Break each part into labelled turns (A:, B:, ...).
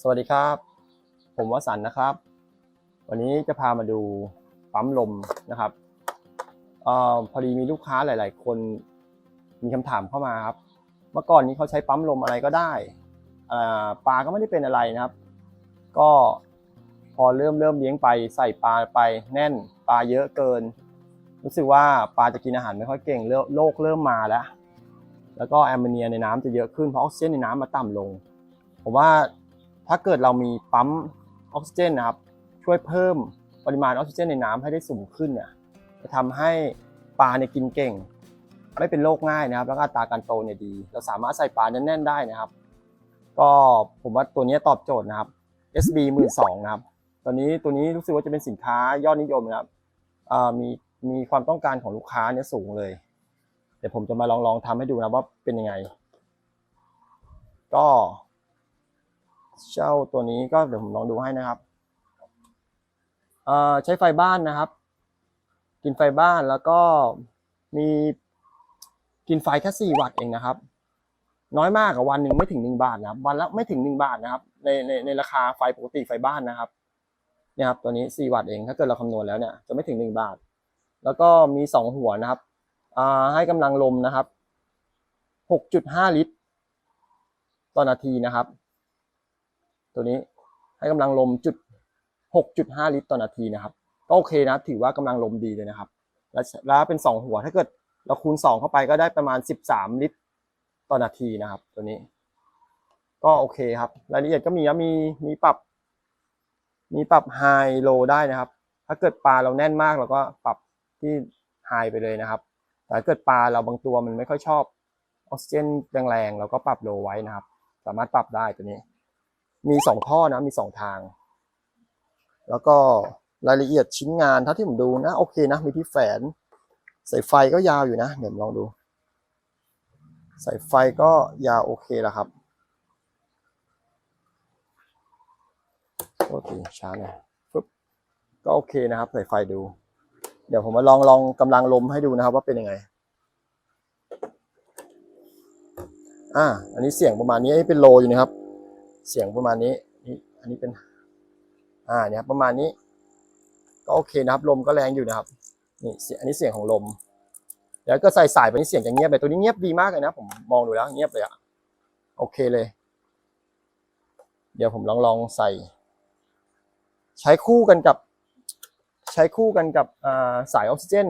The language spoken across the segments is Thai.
A: สวัสดีครับ ผมวสันนะครับ วันนี้จะพามาดูปั๊มลมนะครับเอ่อพอดีมีลูกค้าหลาย ๆ คนมีคำถามเข้ามาครับ เมื่อก่อนนี้เขาใช้ปั๊มลมอะไรก็ได้อ่าปลาก็ไม่ได้เป็นอะไรนะครับ ก็พอเริ่มเริ่มเลี้ยงไปใส่ปลาไปแน่นปลาเยอะเกิน รู้สึกว่าปลาจะกินอาหารไม่ค่อยเก่งเโรคเริ่มมาแล้ว แล้วก็แอมโมเนียในน้ำจะเยอะขึ้นเพราะออกซิเจนในน้ำมาต่ำลง ผมว่า ถ้าเกิดเรามีปั๊มออกซิเจนนะครับ ช่วยเพิ่มปริมาณออกซิเจนในน้ำให้ได้สูงขึ้นเนี่ยจะทำให้ปลาเนี่ยกินเก่ง ไม่เป็นโรคง่ายนะครับ แล้วก็อัตราการโตเนี่ยดี เราสามารถใส่ปลาแน่นๆได้นะครับ ก็ผมว่าตัวนี้ตอบโจทย์นะครับ SB 1 2 0 0นะครับตอนนี้ตัวนี้รู้สึกว่าจะเป็นสินค้ายอดนิยมนะครับมีมีความต้องการของลูกค้าเนี่ยสูงเลย เดี๋ยวผมจะมาลองลองทำให้ดูนะว่าเป็นยังไง ก็ เจ้าตัวนี้ก็เดี๋ยวผมลองดูให้นะครับอ่อใช้ไฟบ้านนะครับ กินไฟบ้านแล้วก็มีกินไฟแค่สี่วัตต์เองนะครับ น้อยมากกับวันหนึ่งไม่ถึงหนึ่งบาทนะครับ วันละไม่ถึงหนึ่งบาทนะครับ ในในในราคาไฟปกติไฟบ้านนะครับเนี่ยครับตัวนี้สี่วัตต์เองถ้าเกิดเราคำนวณแล้วเนี่ยจะไม่ถึงหนึ่งบาท แล้วก็มีสองหัวนะครับอ่าให้กำลังลมนะครับหกจุดห้าลิตรต่อนาทีนะครับ ตัวนี้ให้กำลังลมจุดหกจุดห้าลิตรต่อนาทีนะครับ ก็โอเคนะ ถือว่ากำลังลมดีเลยนะครับ แล้วเป็นสองหัวถ้าเกิดเราคูณสองเข้าไปก็ได้ประมาณสิบสามลิตรต่อนาทีนะครับ ตัวนี้ ก็โอเคครับ รายละเอียดก็มีนะมีมีปรับ มีปรับไฮโลได้นะครับ ถ้าเกิดปลาเราแน่นมากเราก็ปรับที่ไฮไปเลยนะครับ แต่ถ้าเกิดปลาเราบางตัวมันไม่ค่อยชอบออกซิเจนแรงๆเราก็ปรับโลไว้นะครับ สามารถปรับได้ตัวนี้ มีสองท่อนะ มีสองทาง แล้วก็รายละเอียดชิ้นงานเท่าที่ผมดูนะ โอเคนะ มีที่แฝนสายไฟก็ยาวอยู่นะ เดี๋ยวลองดูสายไฟก็ยาวโอเคแล้วครับโทษทีช้าหน่อยปึ๊บก็โอเคนะครับสายไฟดู เดี๋ยวผมมาลองลองกำลังลมให้ดูนะครับว่าเป็นยังไง อ่า อันนี้เสียงประมาณนี้เป็นโลอยู่นะครับ เสียงประมาณนี้นี่อันนี้เป็น อ่าเนี่ยครับประมาณนี้ ก็โอเคนะครับ ลมก็แรงอยู่นะครับนี่เสียงอันนี้เสียงของลม แล้วก็ใส่สายไปนี่เสียงจะเงียบเลยตัวนี้เงียบดีมากเลยนะ ผมมองดูแล้วเงียบเลยอะโอเคเลย เดี๋ยวผมลองลองใส่ ใช้คู่กันกับ ใช้คู่กันกับอ่าสายออกซิเจน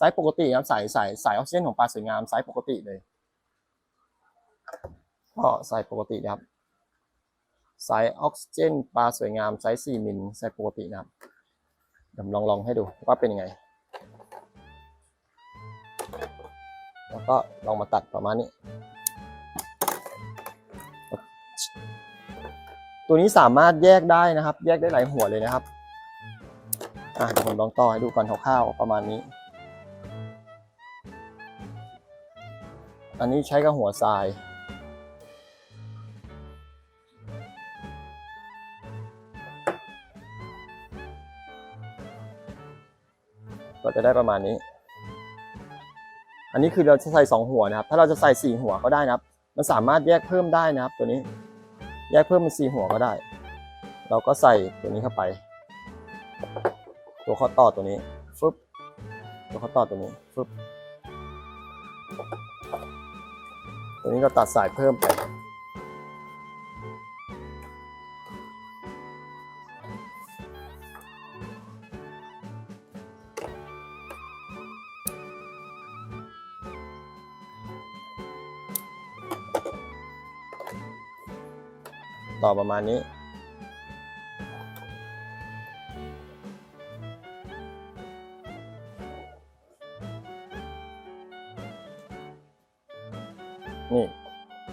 A: สายปกติครับสายสายสายออกซิเจนของปลาสวยงามสายปกติเลยก็ใส่ปกตินะครับ สายออกซิเจนปลาสวยงามไซส์4มิลใส่ปกตินะครับเดี๋ยวผมลองลองให้ดูว่าเป็นยังไง แล้วก็ลองมาตัดประมาณนี้ ตัวนี้สามารถแยกได้นะครับ แยกได้หลายหัวเลยนะครับอะเดี๋ยวผมลองต่อให้ดูก่อนคร่าวๆประมาณนี้ อันนี้ใช้กับหัวทราย จะได้ประมาณนี้ อันนี้คือเราจะใส่สองหัวนะครับ ถ้าเราจะใส่สี่หัวก็ได้นะครับ มันสามารถแยกเพิ่มได้นะครับ ตัวนี้ แยกเพิ่มเป็นสี่หัวก็ได้ เราก็ใส่ตัวนี้เข้าไป ตัวข้อต่อตัวนี้ฟึบตัวข้อต่อตัวนี้ฟึบตัวนี้ก็ตัดสายเพิ่มไป ต่อประมาณนี้ นี่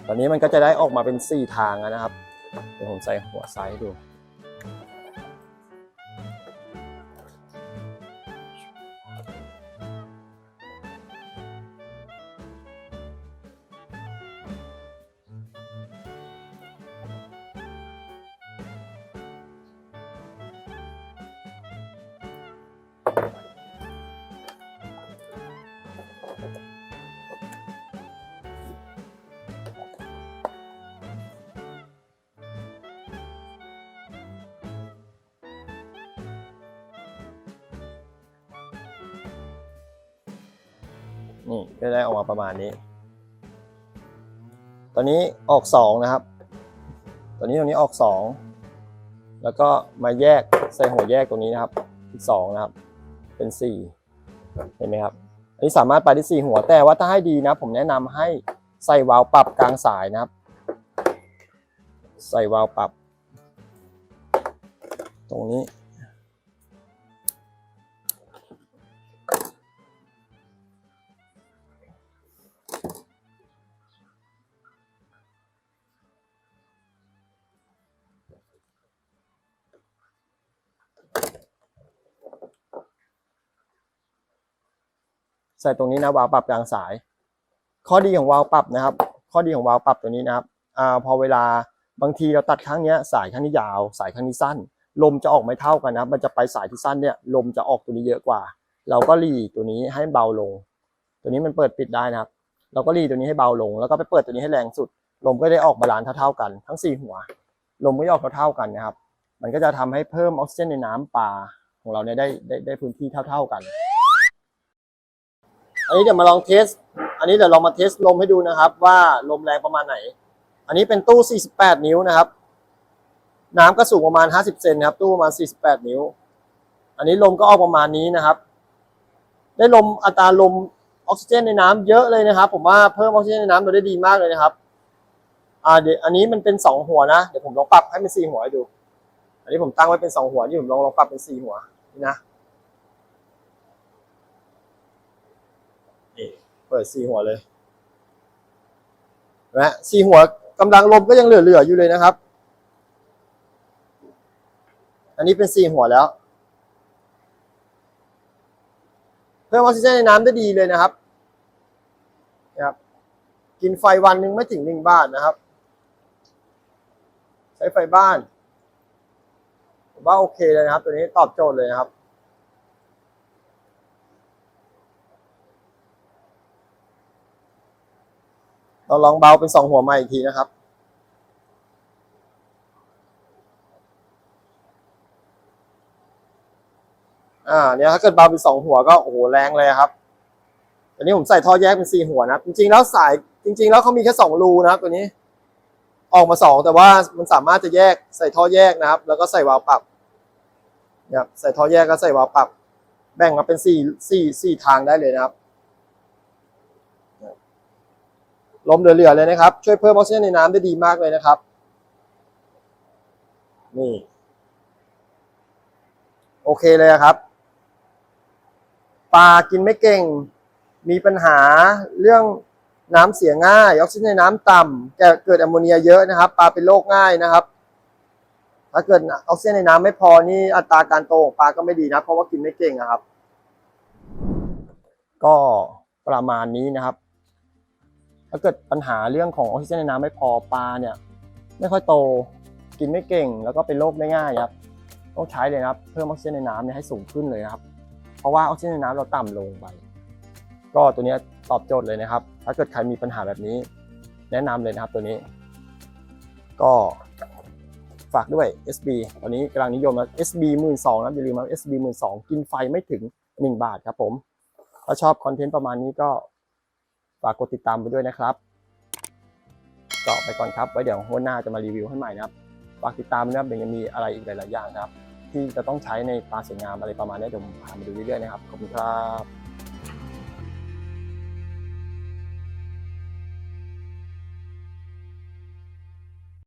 A: ตอนนี้มันก็จะได้ออกมาเป็น 4 ทางนะครับ เดี๋ยวผมใส่หัวไซส์ดู นี่ก็ได้ออกมาประมาณนี้ ตอนนี้ออกสองนะครับ ตอนนี้ตรงนี้ออกสองแล้วก็มาแยกใส่หัวแยกตรงนี้นะครับอีกสองนะครับ เป็นสี่เห็นไหมครับ อันนี้สามารถไปได้สี่หัวแต่ว่าถ้าให้ดีนะ ผมแนะนำให้ใส่วาล์วปรับกลางสายนะครับ ใส่วาล์วปรับ ตรงนี้ ใส่ตรงนี้นะวาล์วปรับกลางสาย ข้อดีของวาล์วปรับนะครับ ข้อดีของวาล์วปรับตัวนี้นะครับอ่าพอเวลาบางทีเราตัดข้างนี้สายข้างนี้ยาว สายข้างนี้สั้น ลมจะออกไม่เท่ากันนะครับมันจะไปสายที่สั้นเนี่ยลมจะออกตัวนี้เยอะกว่า เราก็รีตัวนี้ให้เบาลง ตัวนี้มันเปิดปิดได้นะครับ เราก็รีตัวนี้ให้เบาลง แล้วก็ไปเปิดตัวนี้ให้แรงสุด ลมก็ได้ออกบาลานซ์เท่าๆกัน ทั้งสี่หัว ลมก็ออกเท่าๆกันนะครับ มันก็จะทำให้เพิ่มออกซิเจนในน้ำปลาของเราเนี่ยได้ได้ได้พื้นที่เท่า ๆกัน อันนี้เดี๋ยวมาลองเทส อันนี้เดี๋ยวลองมาเทสลมให้ดูนะครับ ว่าลมแรงประมาณไหน อันนี้เป็นตู้ 48 นิ้วนะครับ น้ำก็สูงประมาณ 50 เซนครับ ตู้ประมาณ 48 นิ้ว อันนี้ลมก็ออกประมาณนี้นะครับ ได้ลมอัตราลมออกซิเจนในน้ำเยอะเลยนะครับ ผมว่าเพิ่มออกซิเจนในน้ำเราได้ดีมากเลยนะครับ อ่าเดี๋ยวอันนี้มันเป็นสองหัวนะเดี๋ยวผมลองปรับให้เป็นสี่หัวให้ดู อันนี้ผมตั้งไว้เป็นสองหัวที่ผมลองลองปรับเป็นสี่หัวนี่นะ เปิดสี่หัวเลยนะสี่หัวกำลังลมก็ยังเหลือๆอยู่เลยนะครับ อันนี้เป็นสี่หัวแล้ว เพิ่มออกซิเจนในน้ำได้ดีเลยนะครับนะครับ กินไฟวันหนึ่งไม่ถึงหนึ่งบาทนะครับ ใช้ไฟบ้านผมว่าโอเคเลยนะครับ ตัวนี้ตอบโจทย์เลยนะครับ เราลองเบาเป็นสองหัวใหม่อีกทีนะครับ อ่าเนี่ยถ้าเกิดเบาเป็นสองหัวก็โอ้โหแรงเลยครับอันนี้ผมใส่ท่อแยกเป็นสี่หัวนะจริงๆแล้วสายจริง ๆ แล้วเขามีแค่สองรูนะครับตัวนี้ ออกมาสองแต่ว่ามันสามารถจะแยกใส่ท่อแยกนะครับ แล้วก็ใส่วาล์วปรับเนี่ยใส่ท่อแยกก็ใส่วาล์วปรับ แบ่งมาเป็นสี่สี่สี่ทางได้เลยนะครับ ลมเหลือๆเลยนะครับ ช่วยเพิ่มออกซิเจนในน้ำได้ดีมากเลยนะครับ นี่ โอเคเลยครับ ปลากินไม่เก่ง มีปัญหาเรื่องน้ำเสียง่ายออกซิเจนในน้ำต่ำแกเกิดแอมโมเนียเยอะนะครับ ปลาเป็นโรคง่ายนะครับ ถ้าเกิดออกซิเจนในน้ำไม่พอนี่อัตราการโตของปลาก็ไม่ดีนะ เพราะว่ากินไม่เก่งนะครับ ก็ประมาณนี้นะครับ ถ้าเกิดปัญหาเรื่องของออกซิเจนในน้ำไม่พอปลาเนี่ย ไม่ค่อยโตกินไม่เก่ง แล้วก็เป็นโรคได้ง่ายครับต้องใช้เลยนะครับเพิ่มออกซิเจนในน้ำเนี่ยให้สูงขึ้นเลยนะครับ เพราะว่าออกซิเจนในน้ำเราต่ำลงไป ก็ตัวนี้ตอบโจทย์เลยนะครับ ถ้าเกิดใครมีปัญหาแบบนี้ แนะนำเลยนะครับตัวนี้ ก็ฝากด้วย SB ตอนนี้กำลังนิยมนะ SB 1 2 0 0 0นะอย่าลืมนะ SB 1 2 0 0กินไฟไม่ถึง 1 บาทครับผม ถ้าชอบคอนเทนต์ประมาณนี้ก็ ฝากกดติดตามไปด้วยนะครับก็ไปก่อนครับไว้เดี๋ยววันหน้าจะมารีวิวให้ใหม่นะครับฝากติดตามนะครับเดี๋ยวยังมีอะไรอีกหลาย ๆ อย่างครับ ที่จะต้องใช้ในปลาสวยงามอะไรประมาณนี้เดี๋ยวผมพามาดูเรื่อย ๆ นะครับขอบคุณครับ